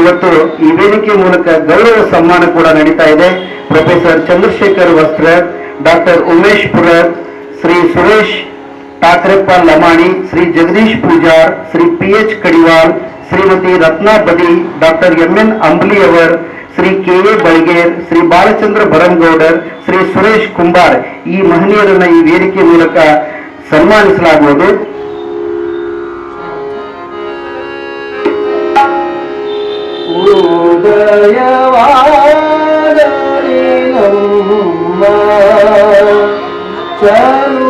ಇವತ್ತು ಈ ಮೂಲಕ ಗೌರವ ಸನ್ಮಾನ ಕೂಡ ನಡೀತಾ ಇದೆ. ಪ್ರೊಫೆಸರ್ ಚಂದ್ರಶೇಖರ್ ವಸ್ತ್ರ doctor Umesh Pura, Shri Suresh Thakreppa Lamani Shri Jagadish Pujar Shri P H Kadiwal Shrimati Ratna Badi doctor M N ಅಂಬ್ಲಿಯವರ್ Shri K A Balger Shri Balachandra Bharamgoudar Shri Suresh Kumbar ಈ ಮಹನೀಯರನ್ನ ಈ ವೇದಿಕೆ ಮೂಲಕ ಸನ್ಮಾನಿಸಲಾಗುವುದು. ಉದಯವಾಗಲಿ ನಮ್ಮ ಚಲುವ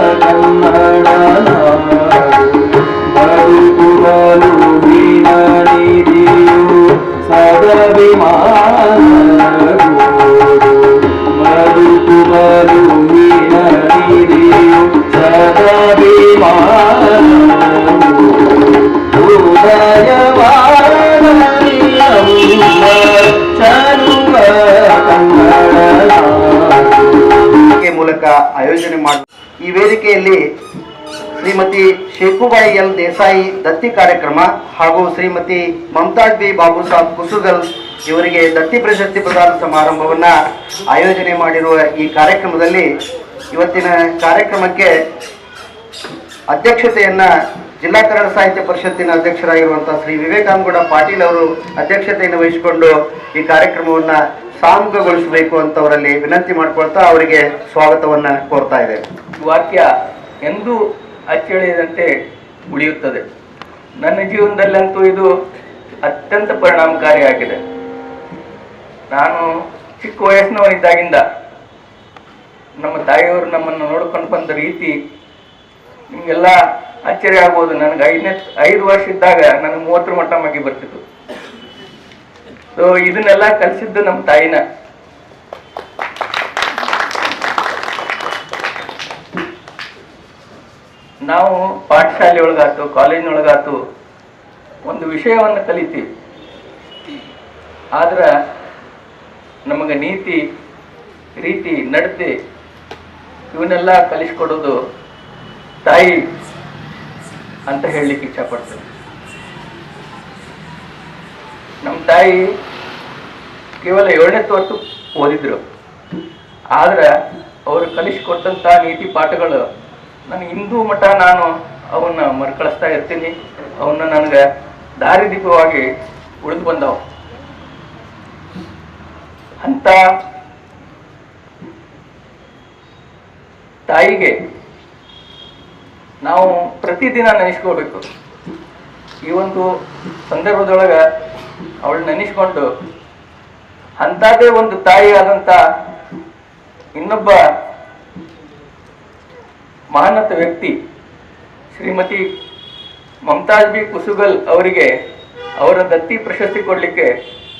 ವೇದಿಕೆಯಲ್ಲಿ ಶ್ರೀಮತಿ ಶೇಖುಬಾಯಿ ಎಲ್ ದೇಸಾಯಿ ದತ್ತಿ ಕಾರ್ಯಕ್ರಮ ಹಾಗೂ ಶ್ರೀಮತಿ ಮಮತಾಜ್ ಬಿ ಬಾಬು ಸಾಬ್ ಕುಸುಗಲ್ ಇವರಿಗೆ ದತ್ತಿ ಪ್ರಶಸ್ತಿ ಪ್ರದಾನ ಸಮಾರಂಭವನ್ನ ಆಯೋಜನೆ ಮಾಡಿರುವ ಈ ಕಾರ್ಯಕ್ರಮದಲ್ಲಿ ಇವತ್ತಿನ ಕಾರ್ಯಕ್ರಮಕ್ಕೆ ಅಧ್ಯಕ್ಷತೆಯನ್ನ ಜಿಲ್ಲಾ ಕನ್ನಡ ಸಾಹಿತ್ಯ ಪರಿಷತ್ತಿನ ಅಧ್ಯಕ್ಷರಾಗಿರುವಂತಹ ಶ್ರೀ ವಿವೇಕಾನಗೌಡ ಪಾಟೀಲ್ ಅವರು ಅಧ್ಯಕ್ಷತೆಯನ್ನು ವಹಿಸಿಕೊಂಡು ಈ ಕಾರ್ಯಕ್ರಮವನ್ನ ಸಾಮೂಹಿಕಗೊಳಿಸಬೇಕು ಅಂತ ಅವರಲ್ಲಿ ವಿನಂತಿ ಮಾಡಿಕೊಳ್ತಾ ಅವರಿಗೆ ಸ್ವಾಗತವನ್ನ ಕೋರ್ತಾ ಇದೆ ವಾಕ್ಯ ಎಂದೂ ಅಚ್ಚಳಿಯದಂತೆ ಉಳಿಯುತ್ತದೆ. ನನ್ನ ಜೀವನದಲ್ಲಂತೂ ಇದು ಅತ್ಯಂತ ಪರಿಣಾಮಕಾರಿಯಾಗಿದೆ. ನಾನು ಚಿಕ್ಕ ವಯಸ್ಸಿನವನಿದ್ದಾಗಿಂದ ನಮ್ಮ ತಾಯಿಯವರು ನಮ್ಮನ್ನು ನೋಡ್ಕೊಂಡು ಬಂದ ರೀತಿ ನಿಮಗೆಲ್ಲ ಆಶ್ಚರ್ಯ ಆಗ್ಬೋದು. ನನಗೆ ಐದನೇ, ಐದು ವರ್ಷ ಇದ್ದಾಗ ನನಗೆ ಮೂವತ್ತರ ಮಟ್ಟ ಮಗಿ ಬರ್ತಿತ್ತು. ಸೊ ಇದನ್ನೆಲ್ಲ ಕಲಿಸಿದ್ದು ನಮ್ಮ ತಾಯಿನ. ನಾವು ಪಾಠಶಾಲೆ ಒಳಗಾತು ಕಾಲೇಜಿನೊಳಗಾತು ಒಂದು ವಿಷಯವನ್ನು ಕಲಿತೀವಿ. ಆದ್ರೆ ನಮಗೆ ನೀತಿ, ರೀತಿ, ನಡತೆ ಇವನ್ನೆಲ್ಲ ಕಲಿಸ್ಕೊಡೋದು ತಾಯಿ ಅಂತ ಹೇಳಲಿಕ್ಕೆ ಇಚ್ಛಪಡ್ತೇನೆ. ನಮ್ಮ ತಾಯಿ ಕೇವಲ ಏಳನೇ ತವತ್ತು ಓದಿದ್ರು. ಆದ್ರೆ ಅವರು ಕಲಿಸಿಕೊಟ್ಟಂತ ನೀತಿ ಪಾಠಗಳು ನನಗೆ ಹಿಂದೂ ಮಠ ನಾನು ಅವನ್ನ ಮರುಕಳಿಸ್ತಾ ಇರ್ತೀನಿ. ಅವನ್ನ ನನಗೆ ದಾರಿದೀಪವಾಗಿ ಉಳಿದು ಬಂದವು. ಅಂತ ತಾಯಿಗೆ ನಾವು ಪ್ರತಿದಿನ ನೆನೆಸ್ಕೋಬೇಕು. ಈ ಒಂದು ಸಂದರ್ಭದೊಳಗ ಅವಳು ನೆನೆಸ್ಕೊಂಡು ಅಂಥದ್ದೇ ಒಂದು ತಾಯಿ ಆದಂತ ಇನ್ನೊಬ್ಬ ಮಹಾನತ ವ್ಯಕ್ತಿ ಶ್ರೀಮತಿ ಮಮತಾಜ್ ಬಿ ಕುಸುಗಲ್ ಅವರಿಗೆ ಅವರ ದತ್ತಿ ಪ್ರಶಸ್ತಿ ಕೊಡ್ಲಿಕ್ಕೆ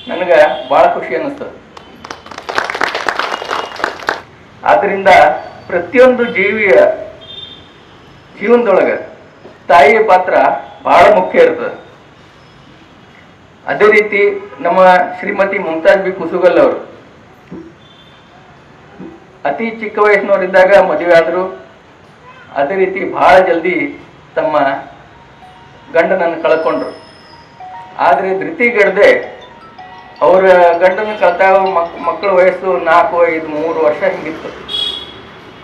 ನನಗೆ ಬಹಳ ಖುಷಿ ಅನ್ನಿಸ್ತದೆ ಆದ್ದರಿಂದ ಪ್ರತಿಯೊಂದು ಜೀವಿಯ ಜೀವನದೊಳಗೆ ತಾಯಿಯ ಪಾತ್ರ ಬಹಳ ಮುಖ್ಯ ಇರ್ತದೆ. ಅದೇ ರೀತಿ ನಮ್ಮ ಶ್ರೀಮತಿ ಮುಮ್ತಾಜ್ ಬಿ ಕುಸುಗಲ್ ಅವರು. ಅತಿ ಚಿಕ್ಕ ವಯಸ್ಸಿನವರಿದ್ದಾಗ ಮದುವೆ ಆದರು. ಅದೇ ರೀತಿ ಬಹಳ ಜಲ್ದಿ ತಮ್ಮ ಗಂಡನನ್ನು ಕಳ್ಕೊಂಡ್ರು. ಆದರೆ ಧೃತಿಗೆಡದೆ ಅವರ ಗಂಡನ ಕಳ್ತಾಗ ಮಕ್, ಮಕ್ಕಳ ವಯಸ್ಸು ನಾಲ್ಕು, ಐದು, ಮೂರು ವರ್ಷ ಹಿಂಗಿತ್ತು.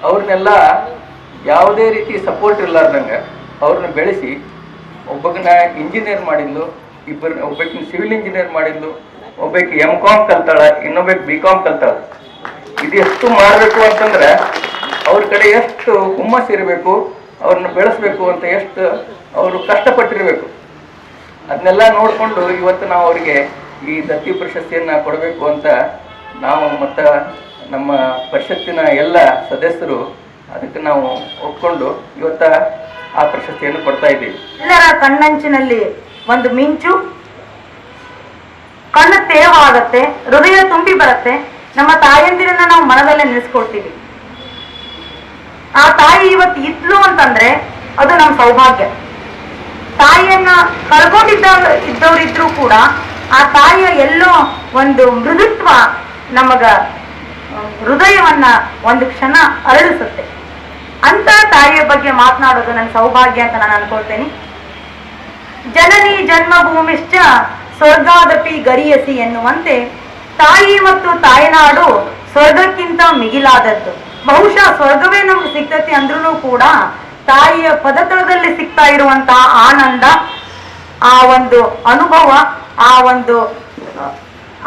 ಅವ್ರನ್ನೆಲ್ಲ ಯಾವುದೇ ರೀತಿ ಸಪೋರ್ಟ್ ಇರ್ಲಾರ್ದಂಗೆ ಅವ್ರನ್ನ ಬೆಳೆಸಿ ಒಬ್ಬಗನ ಇಂಜಿನಿಯರ್ ಮಾಡಿದ್ಲು. ಇಬ್ಬರು ಒಬ್ಬಕಿನ ಸಿವಿಲ್ ಇಂಜಿನಿಯರ್ ಮಾಡಿದ್ಲು, ಒಬ್ಬಾಕಿ ಎಂ ಕಾಮ್ ಕಲ್ತಾಳ, ಇನ್ನೊಬ್ಬಾಕಿ ಬಿ ಕಾಮ್ ಕಲ್ತಾಳ. ಇದೆಷ್ಟು ಮಾಡಬೇಕು ಅಂತಂದ್ರೆ, ಅವ್ರ ಕಡೆ ಎಷ್ಟು ಹುಮ್ಮಸ್ ಇರಬೇಕು, ಅವ್ರನ್ನ ಬೆಳೆಸ್ಬೇಕು ಅಂತ ಎಷ್ಟು ಅವರು ಕಷ್ಟಪಟ್ಟಿರಬೇಕು. ಅದನ್ನೆಲ್ಲ ನೋಡಿಕೊಂಡು ಇವತ್ತು ನಾವು ಅವರಿಗೆ ಈ ದತ್ತಿ ಪ್ರಶಸ್ತಿಯನ್ನು ಕೊಡಬೇಕು ಅಂತ ನಾವು ಮತ್ತು ನಮ್ಮ ಪರಿಷತ್ತಿನ ಎಲ್ಲ ಸದಸ್ಯರು ಅದಕ್ಕೆ ನಾವು ಒಪ್ಕೊಂಡು ಇವತ್ತ ಆ ಪ್ರಶಸ್ತಿಯನ್ನು ಕೊಡ್ತಾ ಇದ್ದೀವಿ. ಎಲ್ಲರ ಕಣ್ಣಂಚಿನಲ್ಲಿ ಒಂದು ಮಿಂಚು. ಕಣ್ಣು ತೇವಾಗತ್ತೆ, ಹೃದಯ ತುಂಬಿ ಬರುತ್ತೆ. ನಮ್ಮ ತಾಯಂದಿರನ್ನ ನಾವು ಮನದಲ್ಲೇ ನೆನೆಸ್ಕೊಳ್ತೀವಿ. ಆ ತಾಯಿ ಇವತ್ತು ಇದ್ಲು ಅಂತಂದ್ರೆ ಅದು ನಮ್ಮ ಸೌಭಾಗ್ಯ. ತಾಯಿಯನ್ನ ಕಳ್ಕೊಂಡಿದ್ದ ಇದ್ದವರಿದ್ರು ಕೂಡ ಆ ತಾಯಿಯ ಎಲ್ಲೋ ಒಂದು ಮೃದುತ್ವ ನಮಗ, ಹೃದಯವನ್ನ ಒಂದು ಕ್ಷಣ ಅರಳಿಸುತ್ತೆ. ಅಂತ ತಾಯಿಯ ಬಗ್ಗೆ ಮಾತನಾಡೋದು ನನ್ನ ಸೌಭಾಗ್ಯ ಅಂತ ನಾನು ಅನ್ಕೊಳ್ತೇನೆ. ಜನನಿ ಜನ್ಮಭೂಮಿಶ್ಚ ಸ್ವರ್ಗಾದಪಿ ಗರಿಯಸಿ ಎನ್ನುವಂತೆ ತಾಯಿ ಮತ್ತು ತಾಯ್ನಾಡು ಸ್ವರ್ಗಕ್ಕಿಂತ ಮಿಗಿಲಾದದ್ದು. ಬಹುಶಃ ಸ್ವರ್ಗವೇ ನಮ್ಗೆ ಸಿಗ್ತತಿ ಅಂದ್ರೂ ಕೂಡ ತಾಯಿಯ ಪದತಳದಲ್ಲಿ ಸಿಗ್ತಾ ಇರುವಂತಹ ಆನಂದ, ಆ ಒಂದು ಅನುಭವ, ಆ ಒಂದು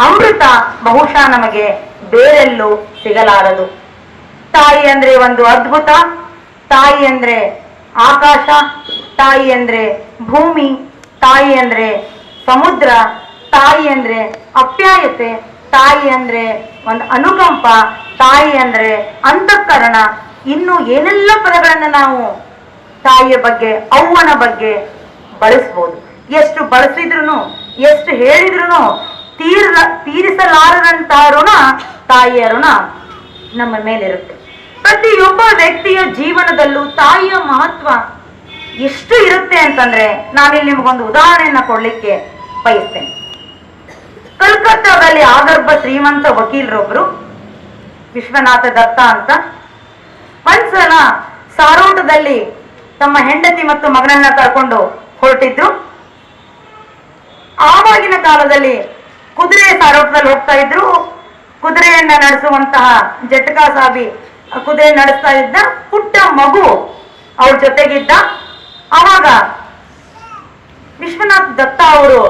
ಅಮೃತ ಬಹುಶಃ ನಮಗೆ ಬೇರೆಲ್ಲೂ ಸಿಗಲಾರದು. ತಾಯಿ ಅಂದ್ರೆ ಒಂದು ಅದ್ಭುತ, ತಾಯಿ ಅಂದ್ರೆ ಆಕಾಶ, ತಾಯಿ ಅಂದ್ರೆ ಭೂಮಿ ತಾಯಿ ಅಂದ್ರೆ ಸಮುದ್ರ, ತಾಯಿ ಅಂದ್ರೆ ಅಪ್ಯಾಯತೆ, ತಾಯಿ ಅಂದ್ರೆ ಒಂದು ಅನುಕಂಪ, ತಾಯಿ ಅಂದ್ರೆ ಅಂತಃಕರಣ. ಇನ್ನು ಏನೆಲ್ಲ ಪದಗಳನ್ನ ನಾವು ತಾಯಿಯ ಬಗ್ಗೆ, ಅವ್ವನ ಬಗ್ಗೆ ಬಳಸ್ಬೋದು? ಎಷ್ಟು ಬಳಸಿದ್ರು ಎಷ್ಟು ಹೇಳಿದ್ರು ತೀರ ತೀರಿಸಲಾರದಂತಹ ಋಣ ತಾಯಿಯ ಋಣ ನಮ್ಮ ಮೇಲಿರುತ್ತೆ. ಪ್ರತಿಯೊಬ್ಬ ವ್ಯಕ್ತಿಯ ಜೀವನದಲ್ಲೂ ತಾಯಿಯ ಮಹತ್ವ ಎಷ್ಟು ಇರುತ್ತೆ ಅಂತಂದ್ರೆ ನಾನಿಲ್ಲಿ ನಿಮಗೊಂದು ಉದಾಹರಣೆಯನ್ನ ಕೊಡ್ಲಿಕ್ಕೆ ಬಯಸ್ತೇನೆ. ಕಲ್ಕತ್ತಾದಲ್ಲಿ ಆಗರ್ಭ ಶ್ರೀಮಂತ ವಕೀಲರೊಬ್ರು, ವಿಶ್ವನಾಥ ದತ್ತ ಅಂತ. ಒಂದ್ಸಲ ಸಾರೋಟದಲ್ಲಿ ತಮ್ಮ ಹೆಂಡತಿ ಮತ್ತು ಮಗನನ್ನ ಕರ್ಕೊಂಡು ಹೊರಟಿದ್ರು. ಆವಾಗಿನ ಕಾಲದಲ್ಲಿ ಕುದುರೆ ಸಾರೋಟದಲ್ಲಿ ಹೋಗ್ತಾ ಇದ್ರು. ಕುದುರೆಯನ್ನ ನಡೆಸುವಂತಹ ಜಟಕಾ ಸಾಬಿ ಕುದುರೆ ನಡೆಸ್ತಾ ಇದ್ದ ಪುಟ್ಟ ಮಗು ಅವ್ರ ಜೊತೆಗಿದ್ದ. ಆವಾಗ ವಿಶ್ವನಾಥ್ ದತ್ತ ಅವರು,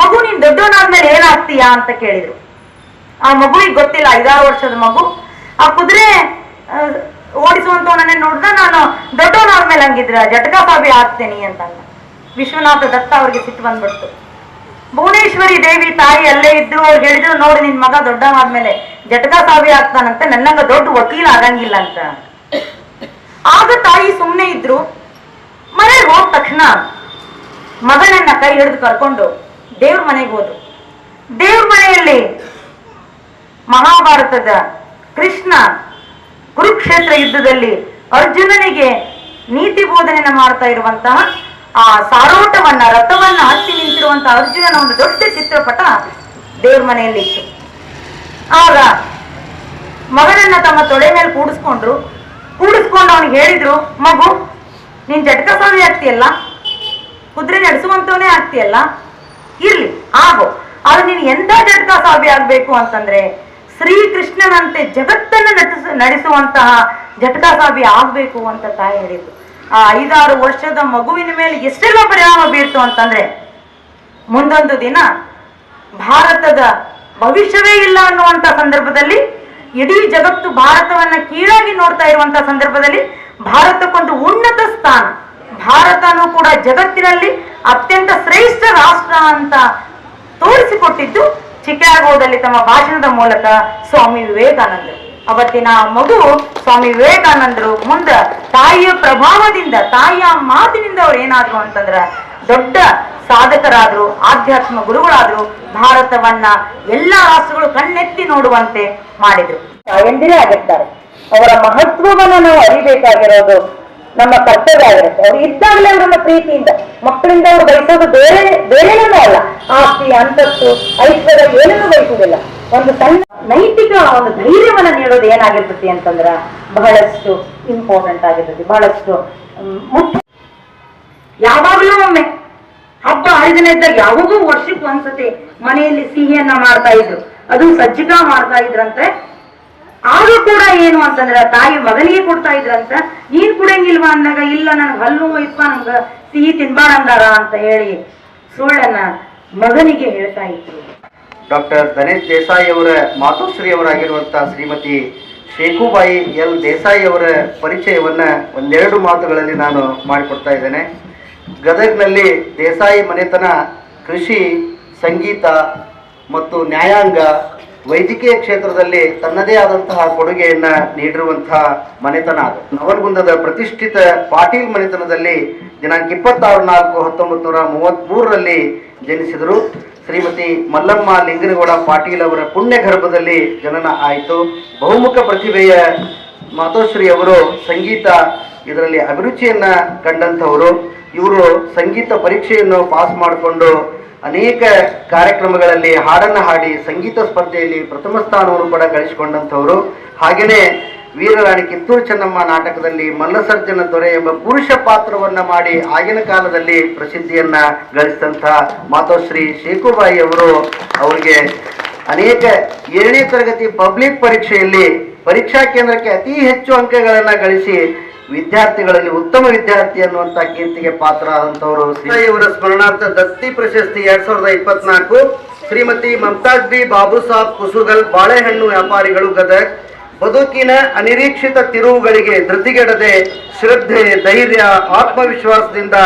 ಮಗು, ನೀನ್ ದೊಡ್ಡವನಾದ್ಮೇಲೆ ಏನಾಗ್ತೀಯಾ? ಅಂತ ಕೇಳಿದ್ರು. ಆ ಮಗುವಿಗೆ ಗೊತ್ತಿಲ್ಲ, ಐದಾರು ವರ್ಷದ ಮಗು. ಆ ಕುದುರೆ ಓಡಿಸುವಂತವನನ್ನೇ ನೋಡ್ದ, ನಾನು ದೊಡ್ಡವನಾದ್ಮೇಲೆ ಹಂಗಿದ್ರೆ ಜಟಕಾ ಸಾಬಿ ಆಗ್ತೇನೆ ಅಂತ. ವಿಶ್ವನಾಥ ದತ್ತ ಅವ್ರಿಗೆ ಸಿಟ್ಟು ಬಂದ್ಬಿಡ್ತು. ಭುವನೇಶ್ವರಿ ದೇವಿ ತಾಯಿ ಅಲ್ಲೇ ಇದ್ರು, ಅವ್ರು ಹೇಳಿದ್ರು, ನೋಡಿ, ನಿನ್ ಮಗ ದೊಡ್ಡವಾದ್ಮೇಲೆ ಜಟಕಾ ಸಾವಿ ಆಗ್ತಾನಂತೆ, ನನ್ನಂಗ ದೊಡ್ಡ ವಕೀಲ ಆಗಂಗಿಲ್ಲ ಅಂತ. ಆಗ ತಾಯಿ ಸುಮ್ಮನೆ ಇದ್ರು. ಮನೆಗೆ ಹೋದ ತಕ್ಷಣ ಮಗನನ್ನ ಕೈ ಹಿಡಿದು ಕರ್ಕೊಂಡು ದೇವ್ರ ಮನೆಗೆ ಹೋದ್ರು. ದೇವ್ರ ಮನೆಯಲ್ಲಿ ಮಹಾಭಾರತದ ಕೃಷ್ಣ ಕುರುಕ್ಷೇತ್ರ ಯುದ್ಧದಲ್ಲಿ ಅರ್ಜುನನಿಗೆ ನೀತಿ ಬೋಧನೆಯನ್ನ ಮಾಡ್ತಾ ಇರುವಂತಹ ಆ ಸಾರೋಟವನ್ನ, ರಥವನ್ನ ಹತ್ತಿ ನಿಂತಿರುವಂತಹ ಅರ್ಜುನನ ಒಂದು ದೊಡ್ಡ ಚಿತ್ರಪಟ ದೇವ್ರ ಮನೆಯಲ್ಲಿ ಇತ್ತು. ಆಗ ಮಗನನ್ನ ತಮ್ಮ ತೊಡೆ ಮೇಲೆ ಕೂಡಿಸ್ಕೊಂಡ್ರು. ಕೂಡಿಸ್ಕೊಂಡು ಅವನಿಗೆ ಹೇಳಿದ್ರು, ಮಗು ನೀನ್ ಜಟಕ ಸ್ವಾಮಿ ಆಗ್ತೀಯಲ್ಲ? ಕುದುರೆ ನಡೆಸುವಂತವನೇ ಆಗ್ತೀಯಲ್ಲ? ಇರ್ಲಿ, ಆಗೋ. ಆದ್ರೆ ನೀನು ಎಂತ ಜಟಕ ಸ್ವಾಮಿ ಆಗ್ಬೇಕು ಅಂತಂದ್ರೆ, ಶ್ರೀಕೃಷ್ಣನಂತೆ ಜಗತ್ತನ್ನ ನಟಿಸ, ನಡೆಸುವಂತಹ ಜಟಕ ಸ್ವಾಮಿ ಆಗ್ಬೇಕು ಅಂತ ತಾಯಿ ಹೇಳಿದ್ರು ಆ ಐದಾರು ವರ್ಷದ ಮಗುವಿನ ಮೇಲೆ ಎಷ್ಟೆಲ್ಲ ಪರಿಣಾಮ ಬೀರ್ತು ಅಂತಂದ್ರೆ, ಮುಂದೊಂದು ದಿನ ಭಾರತದ ಭವಿಷ್ಯವೇ ಇಲ್ಲ ಅನ್ನುವಂತ ಸಂದರ್ಭದಲ್ಲಿ, ಇಡೀ ಜಗತ್ತು ಭಾರತವನ್ನ ಕೀಳಾಗಿ ನೋಡ್ತಾ ಇರುವಂತ ಸಂದರ್ಭದಲ್ಲಿ ಭಾರತಕ್ಕೊಂದು ಉನ್ನತ ಸ್ಥಾನ. ಭಾರತನೂ ಕೂಡ ಜಗತ್ತಿನಲ್ಲಿ ಅತ್ಯಂತ ಶ್ರೇಷ್ಠ ರಾಷ್ಟ್ರ ಅಂತ ತೋರಿಸಿಕೊಟ್ಟಿದ್ದು ಚಿಕಾಗೋದಲ್ಲಿ ತಮ್ಮ ಭಾಷಣದ ಮೂಲಕ ಸ್ವಾಮಿ ವಿವೇಕಾನಂದರು. ಅವತ್ತಿನ ಮಗು ಸ್ವಾಮಿ ವಿವೇಕಾನಂದರು ಮುಂದ ತಾಯಿಯ ಪ್ರಭಾವದಿಂದ, ತಾಯಿಯ ಮಾತಿನಿಂದ ಅವ್ರು ಏನಾದ್ರು ಅಂತಂದ್ರ ದೊಡ್ಡ ಸಾಧಕರಾದ್ರು, ಆಧ್ಯಾತ್ಮ ಗುರುಗಳಾದ್ರು ಭಾರತವನ್ನ ಎಲ್ಲಾ ರಾಷ್ಟ್ರಗಳು ಕಣ್ಣೆತ್ತಿ ನೋಡುವಂತೆ ಮಾಡಿದ್ರು. ಎಂದಿರೇ ಆಗಿರ್ತಾರೆ. ಅವರ ಮಹತ್ವವನ್ನು ನಾವು ಅರಿಬೇಕಾಗಿರೋದು ನಮ್ಮ ಕರ್ತವ್ಯ ಆಗಿರುತ್ತೆ ಅವ್ರು ಇದ್ದಾಗಲೇ ನಮ್ಮ ಪ್ರೀತಿಯಿಂದ, ಮಕ್ಕಳಿಂದ ಅವ್ರು ಬಯಸೋದು ಬೇರೆ, ಬೇರೆನೂ ಅಲ್ಲ. ಆಸ್ತಿ, ಅಂತಸ್ತು, ಐಶ್ವರ್ಯ ಏನನ್ನೂ ಬಯಸುವುದಿಲ್ಲ. ಒಂದು ಸಣ್ಣ ನೈತಿಕ ಒಂದು ಧೈರ್ಯವನ್ನ ನೀಡೋದು ಏನಾಗಿರ್ತತಿ ಅಂತಂದ್ರ ಬಹಳಷ್ಟು ಇಂಪಾರ್ಟೆಂಟ್ ಆಗಿರ್ತತಿ ಬಹಳಷ್ಟು ಮುಖ್ಯ. ಯಾವಾಗಲೂ ಒಮ್ಮೆ, ಹಬ್ಬ ಹರಿದಿನ ಇದ್ದಾಗ ಯಾವಾಗೂ ವರ್ಷಕ್ಕೆ ಒಂದ್ಸತಿ ಮನೆಯಲ್ಲಿ ಸಿಹಿಯನ್ನ ಮಾಡ್ತಾ ಇದ್ರು. ಅದು ಸಜ್ಜಿಗ ಮಾಡ್ತಾ ಇದ್ರಂತೆ. ಕೂಡ ಏನು ಅಂತಂದ್ರೆ, ತಾಯಿ ಮಗನಿಗೆ ಕೊಡ್ತಾ ಇದ್ರಂತ ನೀನ್ ಕುಡಂಗಿಲ್ವಾ ಅಂದಾಗ ಇಲ್ಲ, ನನ್ಗೆ ಹಲ್ಲು ಇಪ್ಪ ನಂಗ ಸಿಹಿ ತಿನ್ಬಾರ ಅಂದಾರ ಅಂತ ಹೇಳಿ ಸುಳ್ಳನ್ನ ಮಗನಿಗೆ ಹೇಳ್ತಾ ಇದ್ರು. ಡಾಕ್ಟರ್ ಧನೇಶ್ ದೇಸಾಯಿ ಅವರ ಮಾತೋಶ್ರೀ ಅವರಾಗಿರುವಂತಹ ಶ್ರೀಮತಿ ಶೇಖುಬಾಯಿ ಎಲ್ ದೇಸಾಯಿ ಅವರ ಪರಿಚಯವನ್ನ ಒಂದೆರಡು ಮಾತುಗಳಲ್ಲಿ ನಾನು ಮಾಡಿಕೊಡ್ತಾ ಇದ್ದೇನೆ. ಗದಗ್ನಲ್ಲಿ ದೇಸಾಯಿ ಮನೆತನ ಕೃಷಿ, ಸಂಗೀತ ಮತ್ತು ನ್ಯಾಯಾಂಗ ವೈದ್ಯಕೀಯ ಕ್ಷೇತ್ರದಲ್ಲಿ ತನ್ನದೇ ಆದಂತಹ ಕೊಡುಗೆಯನ್ನ ನೀಡಿರುವಂತಹ ಮನೆತನ ಅದು. ನವಲಗುಂದದ ಪ್ರತಿಷ್ಠಿತ ಪಾಟೀಲ್ ಮನೆತನದಲ್ಲಿ ದಿನಾಂಕ ಇಪ್ಪತ್ತಾರು ನಾಲ್ಕು ಹತ್ತೊಂಬತ್ತು ನೂರ ಮೂವತ್ಮೂರರಲ್ಲಿ ಜನಿಸಿದರು. ಶ್ರೀಮತಿ ಮಲ್ಲಮ್ಮ ಲಿಂಗನಗೌಡ ಪಾಟೀಲ್ ಅವರ ಪುಣ್ಯ ಗರ್ಭದಲ್ಲಿ ಜನನ ಆಯಿತು. ಬಹುಮುಖ ಪ್ರತಿಭೆಯ ಮಾತೋಶ್ರೀ ಅವರು ಸಂಗೀತ, ಇದರಲ್ಲಿ ಅಭಿರುಚಿಯನ್ನ ಕಂಡಂಥವರು. ಇವರು ಸಂಗೀತ ಪರೀಕ್ಷೆಯನ್ನು ಪಾಸ್ ಮಾಡಿಕೊಂಡು ಅನೇಕ ಕಾರ್ಯಕ್ರಮಗಳಲ್ಲಿ ಹಾಡನ್ನು ಹಾಡಿ ಸಂಗೀತ ಸ್ಪರ್ಧೆಯಲ್ಲಿ ಪ್ರಥಮ ಸ್ಥಾನವನ್ನು ಕೂಡ ಗಳಿಸಿಕೊಂಡಂಥವರು. ಹಾಗೆಯೇ ವೀರರಾಣಿ ಕಿತ್ತೂರು ಚೆನ್ನಮ್ಮ ನಾಟಕದಲ್ಲಿ ಮಲ್ಲಸರ್ಜನ ದೊರೆ ಎಂಬ ಪುರುಷ ಪಾತ್ರವನ್ನ ಮಾಡಿ ಆಗಿನ ಕಾಲದಲ್ಲಿ ಪ್ರಸಿದ್ಧಿಯನ್ನ ಗಳಿಸಿದಂಥ ಮಾತೋಶ್ರೀ ಶೇಖುಬಾಯಿ ಅವರು ಅವರಿಗೆ ಅನೇಕ ಏಳನೇ ತರಗತಿ ಪಬ್ಲಿಕ್ ಪರೀಕ್ಷೆಯಲ್ಲಿ ಪರೀಕ್ಷಾ ಕೇಂದ್ರಕ್ಕೆ ಅತಿ ಹೆಚ್ಚು ಅಂಕಗಳನ್ನು ಗಳಿಸಿ ವಿದ್ಯಾರ್ಥಿಗಳಲ್ಲಿ ಉತ್ತಮ ವಿದ್ಯಾರ್ಥಿ ಅನ್ನುವಂತ ಕೀರ್ತಿಗೆ ಪಾತ್ರ ಆದಂತವರು ಇವರ ಸ್ಮರಣಾರ್ಥ ದತ್ತಿ ಪ್ರಶಸ್ತಿ ಎರಡ್ ಸಾವಿರದ ಇಪ್ಪತ್ನಾಲ್ಕು. ಶ್ರೀಮತಿ ಮಮತಾಜ್ ಬಿ ಬಾಬು ಸಾಬ್ ಕುಸುಗಲ್ ಬಾಳೆಹಣ್ಣು ವ್ಯಾಪಾರಿಗಳು ಗದಗ್. ಬದುಕಿನ ಅನಿರೀಕ್ಷಿತ ತಿರುವುಗಳಿಗೆ ಧೃತಿಗೆಡದೆ ಶ್ರದ್ಧೆ, ಧೈರ್ಯ, ಆತ್ಮವಿಶ್ವಾಸದಿಂದ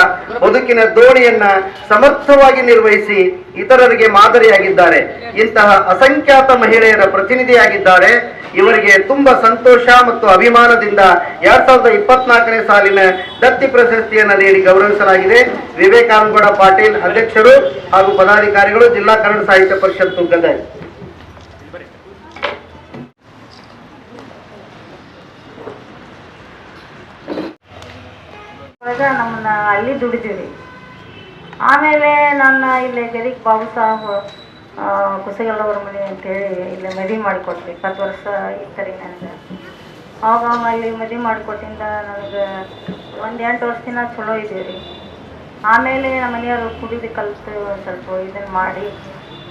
ಬದುಕಿನ ದೋಣಿಯನ್ನ ಸಮರ್ಥವಾಗಿ ನಿರ್ವಹಿಸಿ ಇತರರಿಗೆ ಮಾದರಿಯಾಗಿದ್ದಾರೆ. ಇಂತಹ ಅಸಂಖ್ಯಾತ ಮಹಿಳೆಯರ ಪ್ರತಿನಿಧಿಯಾಗಿದ್ದಾರೆ. ಇವರಿಗೆ ತುಂಬಾ ಸಂತೋಷ ಮತ್ತು ಅಭಿಮಾನದಿಂದ ಎರಡ್ ಸಾವಿರದ ಇಪ್ಪತ್ನಾಲ್ಕನೇ ಸಾಲಿನ ದತ್ತಿ ಪ್ರಶಸ್ತಿಯನ್ನು ನೀಡಿ ಗೌರವಿಸಲಾಗಿದೆ. ವಿವೇಕಾನಂದಗೌಡ ಪಾಟೀಲ್ ಅಧ್ಯಕ್ಷರು ಹಾಗೂ ಪದಾಧಿಕಾರಿಗಳು ಜಿಲ್ಲಾ ಕನ್ನಡ ಸಾಹಿತ್ಯ ಪರಿಷತ್ತು ಗದಗ ಇವಾಗ ನಮ್ಮನ್ನ ಅಲ್ಲಿ ದುಡಿದೀವಿ ಆಮೇಲೆ ನನ್ನ ಇಲ್ಲಿ ಗದಿಗ್ ಬಾಬು ಸಾಹೇಬ್ ಕುಸಗಲ್ಲವ್ರ ಮನೆ ಅಂತೇಳಿ ಇಲ್ಲಿ ಮದುವೆ ಮಾಡಿಕೊಟ್ರಿ ಇಪ್ಪತ್ತು ವರ್ಷ ಇತ್ತು ರೀ ನನಗೆ. ಆವಾಗ ಅಲ್ಲಿ ಮದುವೆ ಮಾಡಿಕೊಟ್ಟಿಂದ ನನಗೆ ಒಂದು ಎಂಟು ವರ್ಷದಿಂದ ಚಲೋ ಇದ್ದೀವಿ ರೀ ಆಮೇಲೆ ನಮ್ಮ ಮನೆಯವರು ಕುಡಿದು ಕಲಿತು ಸ್ವಲ್ಪ ಇದನ್ನು ಮಾಡಿ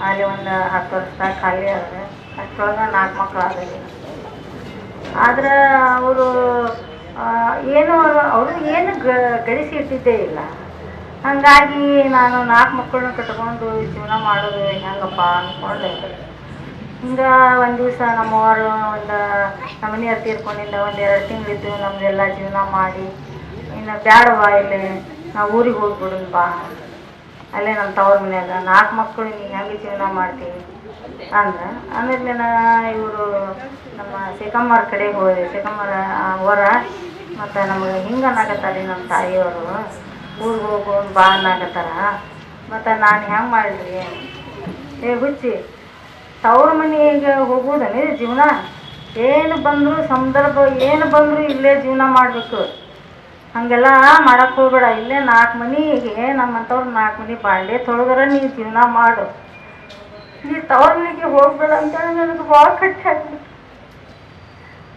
ಅಲ್ಲಿ ಒಂದು ಹತ್ತು ವರ್ಷದಾಗ ಖಾಲಿ ಆದ್ರೆ ಅಷ್ಟೊಳಗೆ ನಾಲ್ಕು ಮಕ್ಕಳು ಆದಲ್ಲಿ ಆದ್ರೆ ಅವರು ಏನು ಅವರು ಏನು ಗಳಿಸಿ ಇಟ್ಟಿದ್ದೇ ಇಲ್ಲ. ಹಾಗಾಗಿ ನಾನು ನಾಲ್ಕು ಮಕ್ಕಳನ್ನ ಕಟ್ಕೊಂಡು ಜೀವನ ಮಾಡೋದು ಹೆಂಗಪ್ಪ ಅಂದ್ಕೊಂಡೆ ಹಿಂಗೆ ಒಂದು ದಿವಸ ನಮ್ಮವರು ಒಂದು, ನಮ್ಮ ಹತ್ತಿ ಇರ್ಕೊಂಡಿಂದ ಒಂದು ಎರಡು ತಿಂಗಳಿದ್ದು ನಮ್ಮದೆಲ್ಲ ಜೀವನ ಮಾಡಿ, ಇನ್ನು ಬ್ಯಾಡವಾ ಇಲ್ಲಿ, ನಾವು ಊರಿಗೆ ಹೋಗ್ಬಿಡೋಣ ಬಾ. ಅಲ್ಲೇ ನಮ್ಮ ತವ್ರ ಮನ್ಯಾಗ, ನಾಲ್ಕು ಮಕ್ಕಳು ಹೆಂಗೆ ಜೀವನ ಮಾಡ್ತೀವಿ ಅಂದ್ರೆ, ಆಮೇಲೆ ಇವರು ನಮ್ಮ ಸಿಕಮ್ಮರ ಕಡೆಗೆ ಹೋದೆ. ಸಿಕಮ್ಮರ ಅವರ ಮತ್ತು ನಮಗೆ ಹಿಂಗೆ ಅನ್ನಕತ್ತಾರೆ ನಮ್ಮ ತಾಯಿಯವರು. ಊರಿಗೆ ಹೋಗು ಬಾ ಅನ್ನಾಕತ್ತಾರ. ಮತ್ತು ನಾನು ಹೆಂಗೆ ಮಾಡಿದ್ರಿ? ಏ ಹುಚ್ಚಿ, ತವ್ರ ಮನೆಗೆ ಹೋಗುವುದನೇ ಜೀವನ? ಏನು ಬಂದರೂ ಸಂದರ್ಭ, ಏನು ಬಂದರೂ ಇಲ್ಲೇ ಜೀವನ ಮಾಡಬೇಕು. ಹಾಗೆಲ್ಲ ಮಾಡಕ್ಕೆ ಹೋಗ್ಬೇಡ. ಇಲ್ಲೇ ನಾಲ್ಕು ಮನೆಗೆ ನಮ್ಮಂಥವ್ರು ನಾಲ್ಕು ಮನೆ ಬಾಂಡೆ ತೊಳೆದ್ರೆ ನೀನು ಜೀವನ ಮಾಡು. ನೀ ತವ್ರ ಮನೆಗೆ ಹೋಗ್ಬೇಡ ಅಂತೇಳಿ ನನಗೆ ಭಾಳ ಕಟ್ಟಿ ಆಯ್ತು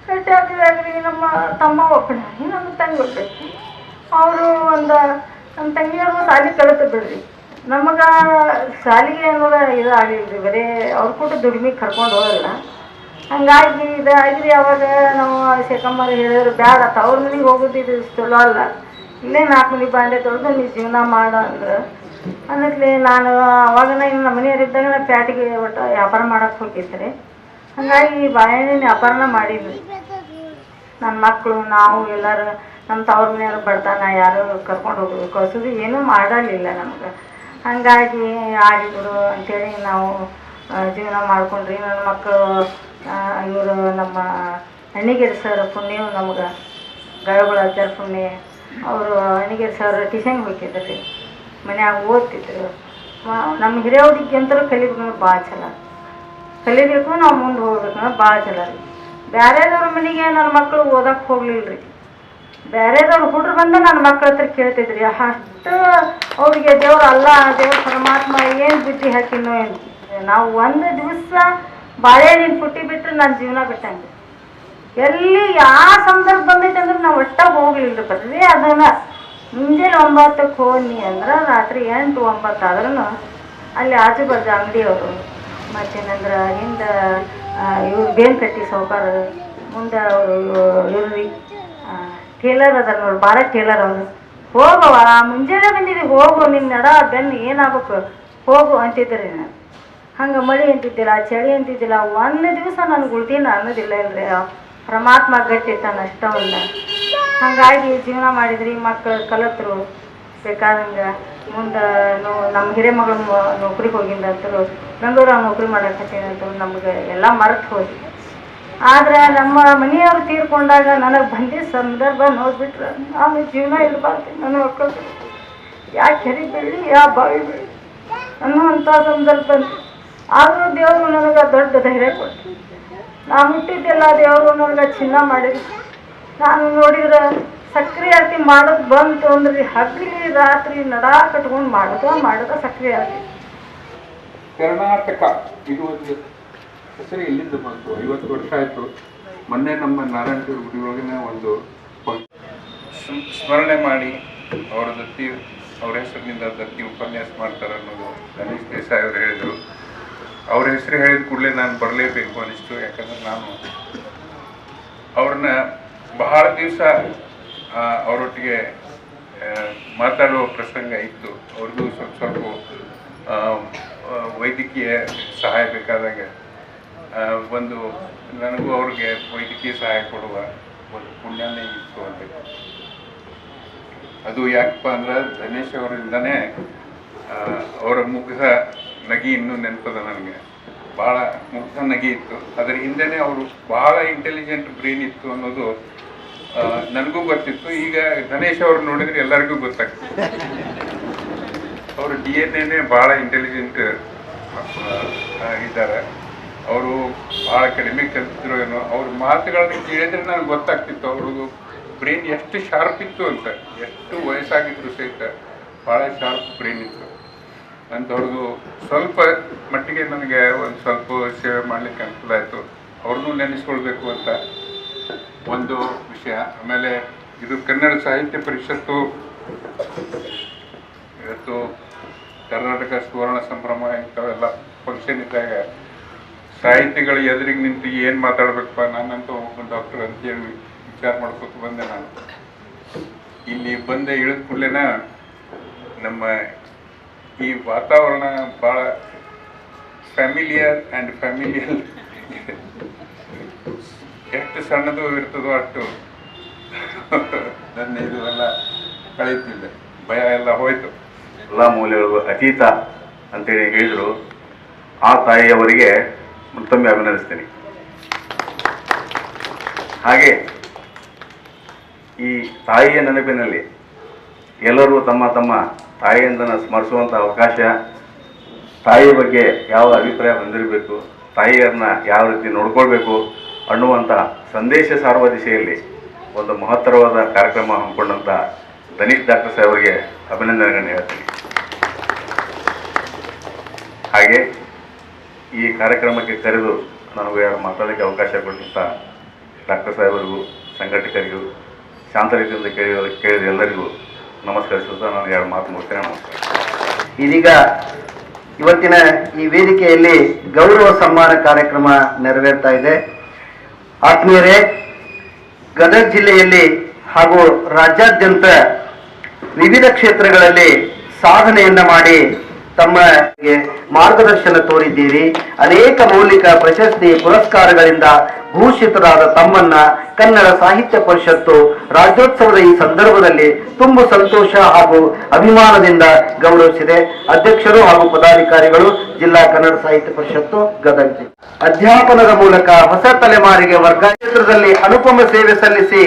ಕಟ್ಟಿ ಹಾಕಿದಾಗ್ರಿ ನಮ್ಮ ತಮ್ಮ ಒಬ್ಬನ ನಮ್ಮ ತಂಗಿ ಒಬ್ಬೈತಿ ಅವರು ಒಂದು ನಮ್ಮ ತಂಗಿಯವರು ಶಾಲಿ ಕಲಿತು ಬಿಡ್ರಿ ನಮಗೆ ಶಾಲಿಗೆ ಅನ್ನೋದ ಇದು ಆಗಿಲ್ರಿ ಬರೀ ಅವ್ರ ಕೂಡ ದುಡಿಮೆಗೆ ಕರ್ಕೊಂಡು ಹೋಗಲ್ಲ ಹಂಗಾಗಿ ಇದಾಗ್ರಿ ಅವಾಗ ನಾವು ಶೇಖಮ್ಮರು ಹೇಳಿದ್ರು ಬೇಡ ತವ್ರ ಮನೆಗೆ ಹೋಗೋದು ಇದು ಚಲೋ ಅಲ್ಲ. ಇಲ್ಲೇ ನಾಲ್ಕು ಮನೆ ಬಾಂಡೆ ತೊಳೆದು ನೀ ಜೀವನ ಮಾಡು ಅಂದ್ರೆ. ಅನ್ನತ್ಲಿ ನಾನು ಅವಾಗ ಇನ್ನು ನಮ್ಮ ಮನೆಯವರಿದ್ದಾಗ ಪ್ಯಾಟಿಗೆ ಒಟ್ಟು ವ್ಯಾಪಾರ ಮಾಡಕ್ಕೆ ಹೋಗಿದ್ರಿ ಹಂಗಾಗಿ ಬಾಳೆಹಣ್ಣಿನ ವ್ಯಾಪಾರನ ಮಾಡಿದ್ವಿ. ನನ್ನ ಮಕ್ಕಳು ನಾವು ಎಲ್ಲರೂ ನಮ್ಮ ತವ್ರ ಮನೆಯವ್ರು ಬಡತನ ಯಾರು ಕರ್ಕೊಂಡು ಹೋಗೋದು ಕಳ್ಸೋದು ಏನೂ ಮಾಡಲಿಲ್ಲ ನಮ್ಗೆ. ಹಾಗಾಗಿ ಆಗಿಬಿಡು ಅಂಥೇಳಿ ನಾವು ಜೀವನ ಮಾಡ್ಕೊಂಡ್ರಿ. ನನ್ನ ಮಕ್ಕಳು ಇವರು ನಮ್ಮ ಅಣ್ಣಿಗೇರಿ ಸರ್ ಪುಣ್ಯ ನಮ್ಗೆ. ಗಳಗಳ ಆಚಾರ ಪುಣ್ಯ. ಅವರು ಅಣ್ಣಿಗೇರಿ ಸರ್ ಟ್ಯೂಷನ್ಗೆ ಹೋಗ್ತಿದ್ರು. ರೀ ಮನ್ಯಾಗ ಓದ್ತಿದ್ರು. ನಮ್ಮ ಹಿರಿಯವ್ರಿಗೆ ಅಂತರೂ ಕಲಿಬೇಕು ಭಾಳ ಚಲ ಕಲಿಬೇಕು, ನಾವು ಮುಂದೆ ಹೋಗ್ಬೇಕು ಭಾಳ ಚಲೋ ರೀ ಬೇರೆದವ್ರ ಮನೆಗೆ ನನ್ನ ಮಕ್ಕಳು ಓದಕ್ಕೆ ಹೋಗ್ಲಿಲ್ಲ ರೀ ಬೇರೆದವ್ರು ಹುಡ್ರು ಬಂದು ನನ್ನ ಮಕ್ಕಳ ಹತ್ರ ಕೇಳ್ತಿದ್ರಿ. ಅಷ್ಟು ಅವ್ರಿಗೆ ದೇವ್ರು ಅಲ್ಲ, ದೇವ್ರ ಪರಮಾತ್ಮ ಏನು ಬುದ್ಧಿ ಹಾಕಿನೋ ಏನು? ನಾವು ಒಂದು ದಿವಸ ಬಾಳೆಹಣ್ಣಿನ ಪುಟ್ಟಿ ಬಿಟ್ಟರೆ ನನ್ನ ಜೀವನ ಬಿಟ್ಟಂಗೆ ಎಲ್ಲಿ ಯಾವ ಸಂದರ್ಭ ಬಂದೈತೆ ಅಂದ್ರೆ ನಾವು ಒಟ್ಟ ಹೋಗ್ಲಿಲ್ಲ ಬರ್ರಿ ಅದನ್ನ ಮುಂಜಾನೆ ಒಂಬತ್ತಕ್ಕೆ ಹೋಗಿ ಅಂದ್ರೆ ರಾತ್ರಿ ಎಂಟು ಒಂಬತ್ತು ಆದ್ರೂ ಅಲ್ಲಿ ಆಜು ಬಾಜು ಅಂಗಡಿಯವರು, ಮತ್ತೇನಂದ್ರೆ ಹಿಂದೆ ಇವ್ರು ಬೇನ್ ಕಟ್ಟಿ ಸಾವುಕಾರ ಮುಂದೆ ಅವರು ಇವ್ರಿ ಟೇಲರ್ ಅದಾರ ನೋಡಿ ಭಾಳ ಟೇಲರ್ ಅವರು. ಹೋಗವ ಮುಂಜಾನೆ ಬಂದಿದ್ದೆ, ಹೋಗು ನಿನ್ನ ನಡ ಬೆನ್ನು ಏನಾಗಬೇಕು? ಹೋಗು ಅಂತಿದ್ರಿ ನಾನು. ಹಂಗೆ ಮಳೆ ಅಂತಿದ್ದಿಲ್ಲ, ಚಳಿ ಅಂತಿದ್ದಿಲ್ಲ, ಒಂದು ದಿವಸ ನಾನು ಉಳ್ದಿನ ಅನ್ನೋದಿಲ್ಲ ಇಲ್ರಿ ಪರಮಾತ್ಮ ಗಟ್ಟಿರ್ತಾನೆ ಅಷ್ಟವನ್ನ ಹಂಗಾಗಿ ಜೀವನ ಮಾಡಿದ್ರಿ ಮಕ್ಕಳು ಕಲತ್ರು. ಬೇಕಾದಂಗೆ ಮುಂದೆ ನಮ್ಮ ಹಿರೇಮಗಳು ನೌಕರಿಗೆ ಹೋಗಿಂದ ಅಂತರು. ಬೆಂಗಳೂರಾಗ ನೌಕರಿ ಮಾಡಕ್ಕೆ ನಮ್ಗೆ ಎಲ್ಲ ಮರೆತು ಹೋಗಿ. ಆದ್ರೆ ನಮ್ಮ ಮನೆಯವ್ರು ತೀರ್ಕೊಂಡಾಗ ನನಗೆ ಬಂದಿದ್ದ ಸಂದರ್ಭ ನೋಡ್ಬಿಟ್ರೆ ನಾನು ಜೀವನ ಇರಬಾರ್ದು ನನ್ನ ಮಕ್ಕಳು ಯಾ ಕೆರೆ ಬೆಳ್ಳಿ ಯಾ ಬಾವಿ ಬೆಳ್ಳಿ ಅನ್ನುವಂಥ ಸಂದರ್ಭ. ಬಂತು ಆದರೂ ದೇವರು ನನಗೆ ದೊಡ್ಡ ಧೈರ್ಯ ಕೊಟ್ಟು ನಾನು ಹುಟ್ಟಿದ್ದೆಲ್ಲ ದೇವರು ನನಗೆ ಚಿನ್ನ ಮಾಡಿದ್ರು. ನಾನು ನೋಡಿದ್ರೆ ಸಕ್ರೆ ಆರತಿ ಮಾಡೋದು ಬಂತು ಅಂದ್ರೆ ಹಗಲಿ ರಾತ್ರಿ ನಡ ಕಟ್ಕೊಂಡು ಮಾಡೋದು ಮಾಡೋದು ಸಕ್ರೆ ಆರತಿ ಕರ್ನಾಟಕ, ಇದು ಹೆಸರು ಎಲ್ಲಿಂದ ಬಂತು? ಐವತ್ತು ವರ್ಷ ಆಯಿತು. ಮೊನ್ನೆ ನಮ್ಮ ನಾರಾಯಣಪುರ ಗುಡಿಯೊಳಗಿನ ಒಂದು ಫಂಕ್ಷನ್ ಸ್ಮರಣೆ ಮಾಡಿ ಅವರ ದತ್ತಿ, ಅವ್ರ ಹೆಸರಿನಿಂದ ದತ್ತಿ ಉಪನ್ಯಾಸ ಮಾಡ್ತಾರೆ ಅನ್ನೋದು ಗಣೇಶ್ ದೇಸಾಯಿ ಅವರು ಹೇಳಿದರು. ಅವ್ರ ಹೆಸರು ಹೇಳಿದ ಕೂಡಲೇ ನಾನು ಬರಲೇಬೇಕು ಅನಿಸ್ತು ಯಾಕಂದ್ರೆ ನಾನು ಅವ್ರನ್ನ ಬಹಳ ದಿವಸ ಅವರೊಟ್ಟಿಗೆ ಮಾತಾಡುವ ಪ್ರಸಂಗ ಇತ್ತು. ಅವ್ರಿಗೂ ಸ್ವಲ್ಪ ಸ್ವಲ್ಪ ವೈದ್ಯಕೀಯ ಸಹಾಯ ಬೇಕಾದಾಗ ಒಂದು ನನಗೂ ಅವ್ರಿಗೆ ವೈದ್ಯಕೀಯ ಸಹಾಯ ಕೊಡುವ ಒಂದು ಪುಣ್ಯನೇ ಇತ್ತು ಅಂತ ಅದು ಯಾಕಪ್ಪ ಅಂದ್ರೆ ಗಣೇಶ್ ಅವರಿಂದನೇ ಅವರ ಮುಗ್ಧ ನಗಿ ಇನ್ನೂ ನೆನಪದ ನನಗೆ. ಭಾಳ ಮುಗ್ಧ ನಗಿ ಇತ್ತು. ಅದರ ಹಿಂದೆನೇ ಅವರು ಬಹಳ ಇಂಟೆಲಿಜೆಂಟ್ ಬ್ರೈನ್ ಇತ್ತು ಅನ್ನೋದು ನನಗೂ ಗೊತ್ತಿತ್ತು. ಈಗ ಗಣೇಶ್ ಅವ್ರು ನೋಡಿದ್ರೆ ಎಲ್ಲರಿಗೂ ಗೊತ್ತಾಗ್ತದೆ. ಅವರು ಡಿ ಎನ್ ಎನೇ ಭಾಳ ಇಂಟೆಲಿಜೆಂಟ್ ಇದ್ದಾರೆ ಅವರು ಭಾಳ ಕಡಿಮೆ ಕಲಿತಿದ್ರು ಏನೋ, ಅವ್ರ ಮಾತುಗಳನ್ನು ಕೇಳಿದ್ರೆ ನನಗೆ ಗೊತ್ತಾಗ್ತಿತ್ತು, ಅವ್ರದ್ದು ಬ್ರೈನ್ ಎಷ್ಟು ಶಾರ್ಪ್ ಇತ್ತು ಅಂತ, ಎಷ್ಟು ವಯಸ್ಸಾಗಿದ್ರು ಸಹಿತ ಭಾಳ ಶಾರ್ಪ್ ಬ್ರೈನ್ ಇತ್ತು. ಅಂಥವ್ರದ್ದು ಸ್ವಲ್ಪ ಮಟ್ಟಿಗೆ ನನಗೆ ಒಂದು ಸ್ವಲ್ಪ ಸೇವೆ ಮಾಡಲಿಕ್ಕೆ ಅನುಕೂಲ ಆಯಿತು ಅವ್ರನ್ನೂ ನೆನೆಸ್ಕೊಳ್ಬೇಕು ಅಂತ ಒಂದು ವಿಷಯ. ಆಮೇಲೆ ಇದು ಕನ್ನಡ ಸಾಹಿತ್ಯ ಪರಿಷತ್ತು, ಇವತ್ತು ಕರ್ನಾಟಕ ಸುವರ್ಣ ಸಂಭ್ರಮ ಇಂಥವೆಲ್ಲ ಫಂಕ್ಷನ್ ಇದ್ದಾಗ ಸಾಹಿತಿಗಳು ಎದುರಿಗೆ ನಿಂತು ಏನು ಮಾತಾಡ್ಬೇಕಪ್ಪ? ನಾನಂತೂ ಒಬ್ಬ ಡಾಕ್ಟರ್ ಅಂತೇಳಿ ವಿಚಾರ ಮಾಡ್ಕೊತ ಬಂದೆ ನಾನು. ಇಲ್ಲಿ ಬಂದೆ ಇಳಿದ ಕೂಡಲೇನ ನಮ್ಮ ಈ ವಾತಾವರಣ ಭಾಳ ಫ್ಯಾಮಿಲಿಯರ್ ಆ್ಯಂಡ್ ಫ್ಯಾಮಿಲಿಯಲ್ ಎಷ್ಟು ಸಣ್ಣದು ಇರ್ತದೋ ಅಷ್ಟು ನನ್ನ ಇದು ಎಲ್ಲ ಭಯ ಎಲ್ಲ ಹೋಯ್ತು. ಎಲ್ಲ ಮೌಲ್ಯಗಳು ಅತೀತ ಅಂತೇಳಿ ಹೇಳಿದರು. ಆ ತಾಯಿಯವರಿಗೆ ಮತ್ತೊಮ್ಮೆ ಅಭಿನಂದಿಸ್ತೀನಿ. ಹಾಗೆ, ಈ ತಾಯಿಯ ನೆನಪಿನಲ್ಲಿ ಎಲ್ಲರೂ ತಮ್ಮ ತಮ್ಮ ತಾಯಿಯಂದನ್ನು ಸ್ಮರಿಸುವಂಥ ಅವಕಾಶ, ತಾಯಿಯ ಬಗ್ಗೆ ಯಾವ ಅಭಿಪ್ರಾಯ ಹೊಂದಿರಬೇಕು ತಾಯಿಯರನ್ನ ಯಾವ ರೀತಿ ನೋಡ್ಕೊಳ್ಬೇಕು ಅನ್ನುವಂಥ ಸಂದೇಶ ಸಾರುವ ದಿಶೆಯಲ್ಲಿ ಒಂದು ಮಹತ್ತರವಾದ ಕಾರ್ಯಕ್ರಮ ಹಮ್ಮಿಕೊಂಡಂಥ ಧನೀಶ್ ಡಾಕ್ಟರ್ ಸಾಹೇಬರಿಗೆ ಅಭಿನಂದನೆಗಳನ್ನು ಹೇಳ್ತೀನಿ. ಹಾಗೆ ಈ ಕಾರ್ಯಕ್ರಮಕ್ಕೆ ಕರೆದು ನನಗೆ ಮಾತಾಡೋಕ್ಕೆ ಅವಕಾಶ ಕೊಟ್ಟಂಥ ಡಾಕ್ಟರ್ ಸಾಹೇಬರಿಗೂ, ಸಂಘಟಕರಿಗೂ, ಶಾಂತ ರೀತಿಯಿಂದ ಕೇಳಿದ ಕೇಳಿದ ಎಲ್ಲರಿಗೂ ನಮಸ್ಕರಿಸುತ್ತಾ ನಾನು ಎರಡು ಮಾತು ಮುಗಿಸ್ತೇನೆ. ನಮಸ್ಕಾರ. ಇದೀಗ ಇವತ್ತಿನ ಈ ವೇದಿಕೆಯಲ್ಲಿ ಗೌರವ ಸಮ್ಮಾನ ಕಾರ್ಯಕ್ರಮ ನೆರವೇರ್ತಾ ಇದೆ. ಆತ್ಮೀಯರೇ, ಗದಗ ಜಿಲ್ಲೆಯಲ್ಲಿ ಹಾಗೂ ರಾಜ್ಯಾದ್ಯಂತ ವಿವಿಧ ಕ್ಷೇತ್ರಗಳಲ್ಲಿ ಸಾಧನೆಯನ್ನ ಮಾಡಿ ತಮಗೆ ಮಾರ್ಗದರ್ಶನ ತೋರಿದ್ದೀರಿ. ಅನೇಕ ಮೌಲಿಕ ಪ್ರಶಸ್ತಿ ಪುರಸ್ಕಾರಗಳಿಂದ ಭೂಷಿತರಾದ ತಮ್ಮನ್ನ ಕನ್ನಡ ಸಾಹಿತ್ಯ ಪರಿಷತ್ತು ರಾಜ್ಯೋತ್ಸವದ ಈ ಸಂದರ್ಭದಲ್ಲಿ ತುಂಬ ಸಂತೋಷ ಹಾಗೂ ಅಭಿಮಾನದಿಂದ ಗೌರವಿಸಿದೆ. ಅಧ್ಯಕ್ಷರು ಹಾಗೂ ಪದಾಧಿಕಾರಿಗಳು, ಜಿಲ್ಲಾ ಕನ್ನಡ ಸಾಹಿತ್ಯ ಪರಿಷತ್ತು, ಗದಗ. ಅಧ್ಯಾಪನದ ಮೂಲಕ ಹೊಸ ತಲೆಮಾರಿಗೆ ವರ್ಗ ಕ್ಷೇತ್ರದಲ್ಲಿ ಅನುಪಮ ಸೇವೆ ಸಲ್ಲಿಸಿ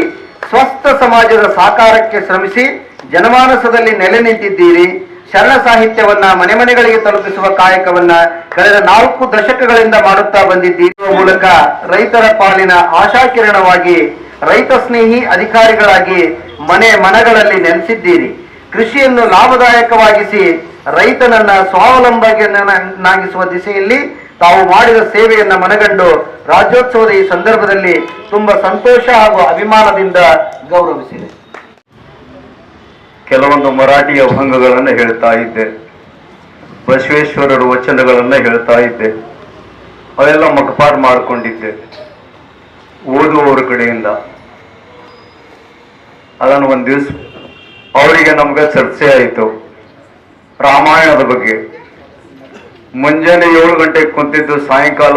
ಸ್ವಸ್ಥ ಸಮಾಜದ ಸಾಕಾರಕ್ಕೆ ಶ್ರಮಿಸಿ ಜನಮಾನಸದಲ್ಲಿ ನೆಲೆ ನಿಂತಿದ್ದೀರಿ. ಶರಣ ಸಾಹಿತ್ಯವನ್ನ ಮನೆ ಮನೆಗಳಿಗೆ ತಲುಪಿಸುವ ಕಾಯಕವನ್ನ ಕಳೆದ ನಾಲ್ಕು ದಶಕಗಳಿಂದ ಮಾಡುತ್ತಾ ಬಂದಿದ್ದೀವಿ ಮೂಲಕ ರೈತರ ಪಾಲಿನ ಆಶಾಕಿರಣವಾಗಿ ರೈತ ಸ್ನೇಹಿ ಅಧಿಕಾರಿಗಳಾಗಿ ಮನೆ ಮನಗಳಲ್ಲಿ ನೆಲೆಸಿದ್ದೀರಿ. ಕೃಷಿಯನ್ನು ಲಾಭದಾಯಕವಾಗಿಸಿ ರೈತನನ್ನ ಸ್ವಾವಲಂಬನಾಗಿಸುವ ದಿಸೆಯಲ್ಲಿ ತಾವು ಮಾಡಿದ ಸೇವೆಯನ್ನ ಮನಗಂಡು ರಾಜ್ಯೋತ್ಸವದ ಈ ಸಂದರ್ಭದಲ್ಲಿ ತುಂಬಾ ಸಂತೋಷ ಹಾಗೂ ಅಭಿಮಾನದಿಂದ ಗೌರವಿಸಿದೆ. ಕೆಲವೊಂದು ಮರಾಠಿ ಅಭಂಗಗಳನ್ನು ಹೇಳ್ತಾ ಇದ್ದೆ. ಬಸವೇಶ್ವರರ ವಚನಗಳನ್ನು ಹೇಳ್ತಾ ಇದ್ದೆ. ಅವೆಲ್ಲ ಮಕಪಾಟ್ ಮಾಡಿಕೊಂಡಿದ್ದೆ. ಓದುವವರ ಕಡೆಯಿಂದ. ಅದನ್ನು ಒಂದು ದಿವಸ ಅವರಿಗೆ ನಮ್ಗೆ ಚರ್ಚೆ ಆಯಿತು. ರಾಮಾಯಣದ ಬಗ್ಗೆ. ಮುಂಜಾನೆ ಏಳು ಗಂಟೆಗೆ ಕುಂತಿದ್ದು ಸಾಯಂಕಾಲ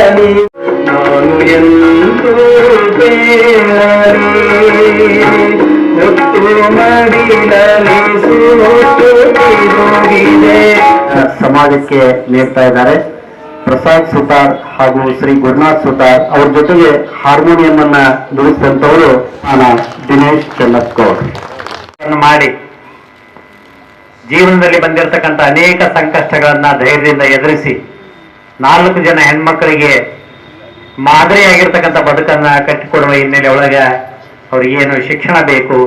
ಮಗನಿ ನಾನು ಎಂದು ಹೋಗಿದೆ ಸಮಾಜಕ್ಕೆ ನೀಡ್ತಾ ಇದ್ದಾರೆ. ಪ್ರಸಾದ್ ಸುತಾರ್ ಹಾಗೂ ಶ್ರೀ ಗುರುನಾಥ್ ಸುತಾರ್ ಅವ್ರ ಜೊತೆಗೆ ಹಾರ್ಮೋನಿಯಂ ಅನ್ನ ನುಡಿಸಿದಂತವರು ನಾನು ದಿನೇಶ್ ಚನ್ನತ್ಕೌರ್ ಮಾಡಿ ಜೀವನದಲ್ಲಿ ಬಂದಿರತಕ್ಕಂಥ ಅನೇಕ ಸಂಕಷ್ಟಗಳನ್ನ ಧೈರ್ಯದಿಂದ ಎದುರಿಸಿ ನಾಲ್ಕು ಜನ ಹೆಣ್ಮಕ್ಕಳಿಗೆ ಮಾದರಿಯಾಗಿರ್ತಕ್ಕಂಥ ಬದುಕನ್ನ ಕಟ್ಟಿಕೊಡುವ ಹಿನ್ನೆಲೆ ಒಳಗೆ ಅವ್ರಿಗೇನು ಶಿಕ್ಷಣ ಬೇಕು,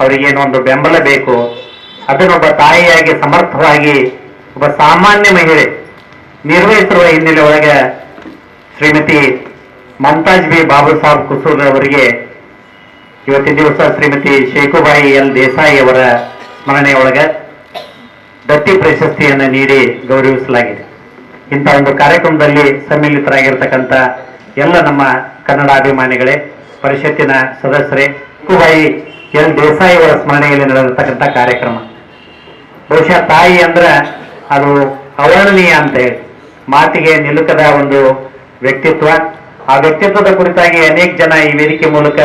ಅವರಿಗೇನು ಒಂದು ಬೆಂಬಲ ಬೇಕು, ಅದನ್ನೊಬ್ಬ ತಾಯಿಯಾಗಿ ಸಮರ್ಥವಾಗಿ ಒಬ್ಬ ಸಾಮಾನ್ಯ ಮಹಿಳೆ ನಿರ್ವಹಿಸಿರುವ ಹಿನ್ನೆಲೆ ಒಳಗೆ ಶ್ರೀಮತಿ ಮಮತಾಜ್ ಬಿ ಬಾಬು ಸಾಹೇಬ್ ಕುಸೂರ್ ಅವರಿಗೆ ಇವತ್ತಿನ ದಿವಸ ಶ್ರೀಮತಿ ಶೇಖುಬಾಯಿ ಎಲ್ ದೇಸಾಯಿ ಅವರ ಸ್ಮರಣೆಯೊಳಗೆ ದತ್ತಿ ಪ್ರಶಸ್ತಿಯನ್ನು ನೀಡಿ ಗೌರವಿಸಲಾಗಿದೆ. ಇಂಥ ಒಂದು ಕಾರ್ಯಕ್ರಮದಲ್ಲಿ ಸಮ್ಮಿಲಿತರಾಗಿರ್ತಕ್ಕಂಥ ಎಲ್ಲ ನಮ್ಮ ಕನ್ನಡ ಅಭಿಮಾನಿಗಳೇ, ಪರಿಷತ್ತಿನ ಸದಸ್ಯರೇ, ಕುಬಾಯಿ ಎಲ್ ದೇಸಾಯಿ ಅವರ ಸ್ಮರಣೆಯಲ್ಲಿ ನಡೆದಿರ್ತಕ್ಕಂಥ ಕಾರ್ಯಕ್ರಮ. ಬಹುಶಃ ತಾಯಿ ಅಂದ್ರೆ ಅದು ಅವರ್ಣನೀಯ ಅಂತ ಹೇಳಿ. ಮಾತಿಗೆ ನಿಲುಕದ ಒಂದು ವ್ಯಕ್ತಿತ್ವ. ಆ ವ್ಯಕ್ತಿತ್ವದ ಕುರಿತಾಗಿ ಅನೇಕ ಜನ ಈ ವೇದಿಕೆ ಮೂಲಕ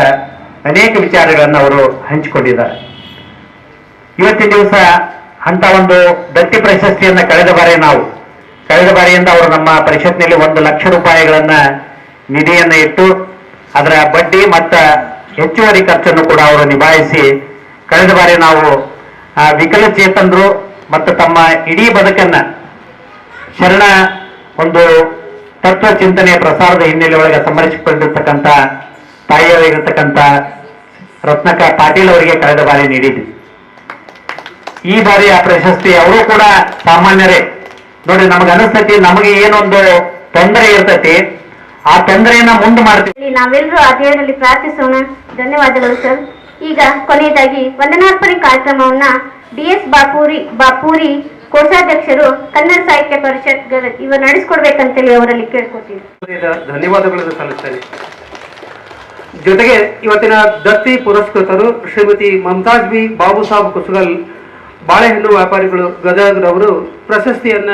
ಅನೇಕ ವಿಚಾರಗಳನ್ನು ಅವರು ಹಂಚಿಕೊಂಡಿದ್ದಾರೆ. ಇವತ್ತಿನ ದಿವಸ ಅಂತ ಒಂದು ದತ್ತಿ ಪ್ರಶಸ್ತಿಯನ್ನ ಕಳೆದ ಬಾರಿ ನಾವು ಕಳೆದ ಬಾರಿಯಿಂದ ಅವರು ನಮ್ಮ ಪರಿಷತ್ನಲ್ಲಿ ಒಂದು ಲಕ್ಷ ರೂಪಾಯಿಗಳನ್ನ ನಿಧಿಯನ್ನು ಇಟ್ಟು, ಅದರ ಬಡ್ಡಿ ಮತ್ತ ಹೆಚ್ಚುವರಿ ಖರ್ಚನ್ನು ಕೂಡ ಅವರು ನಿಭಾಯಿಸಿ, ಕಳೆದ ಬಾರಿ ನಾವು ವಿಕಲಚೇತನರು ಮತ್ತು ತಮ್ಮ ಇಡೀ ಬದುಕನ್ನ ಶರಣ ಒಂದು ತತ್ವ ಚಿಂತನೆಯ ಪ್ರಸಾರದ ಹಿನ್ನೆಲೆ ಒಳಗೆ ಸಮರ್ಪಿಸಿಕೊಂಡಿರ್ತಕ್ಕಂಥ ತಾಯಿಯಾಗಿರ್ತಕ್ಕಂಥ ರತ್ನಕ ಪಾಟೀಲ್ ಅವರಿಗೆ ಕಳೆದ ಬಾರಿ ನೀಡಿದ್ವಿ. ಈ ಬಾರಿ ಆ ಪ್ರಶಸ್ತಿ ಅವರು ಕೂಡ ಸಾಮಾನ್ಯರೇ. ನೋಡಿ ನಮಗೆ ಅನಿಸ್ತೈತಿ ನಮಗೆ ಏನೊಂದು ತೊಂದರೆ ಇರ್ತೈತಿ ಆ ತೊಂದರೆಯನ್ನ ಮುಂದೆ ಮಾಡ್ತೀವಿ. ನಾವೆಲ್ಲರೂ ಆ ದೇವರಲ್ಲಿ ಪ್ರಾರ್ಥಿಸೋಣ. ಧನ್ಯವಾದಗಳು ಸರ್. ಈಗ ಕೊನೆಯದಾಗಿ ವಂದನಾರ್ಪಣೆ ಕಾರ್ಯಕ್ರಮವನ್ನ ಡಿ ಎಸ್ ಬಾಪೂರಿ ಬಾಪೂರಿ ಕೋಶಾಧ್ಯಕ್ಷರು ಕನ್ನಡ ಸಾಹಿತ್ಯ ಪರಿಷತ್ ಇವ ನಡೆಸ್ಕೊಡ್ಬೇಕಂತೇಳಿ ಅವರಲ್ಲಿ ಕೇಳ್ಕೊತೀವಿ. ಧನ್ಯವಾದಗಳು ಸಲ್ಲಿಸ್ತೇನೆ. ಜೊತೆಗೆ ಇವತ್ತಿನ ದತ್ತಿ ಪುರಸ್ಕೃತರು ಶ್ರೀಮತಿ ಮಮತಾಜ್ ಬಿ ಬಾಬು ಸಾಬ್ ಕುಸುಗಲ್ ಬಾಳೆಹಣ್ಣು ವ್ಯಾಪಾರಿಗಳು ಗದಗ್ರವರು ಪ್ರಶಸ್ತಿಯನ್ನ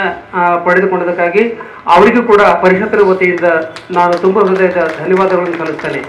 ಪಡೆದುಕೊಂಡದಕ್ಕಾಗಿ ಅವರಿಗೂ ಕೂಡ ಪರಿಷತ್ತಿನ ವತಿಯಿಂದ ನಾನು ತುಂಬ ಹೃದಯದ ಧನ್ಯವಾದಗಳನ್ನು ಸಲ್ಲಿಸ್ತೇನೆ.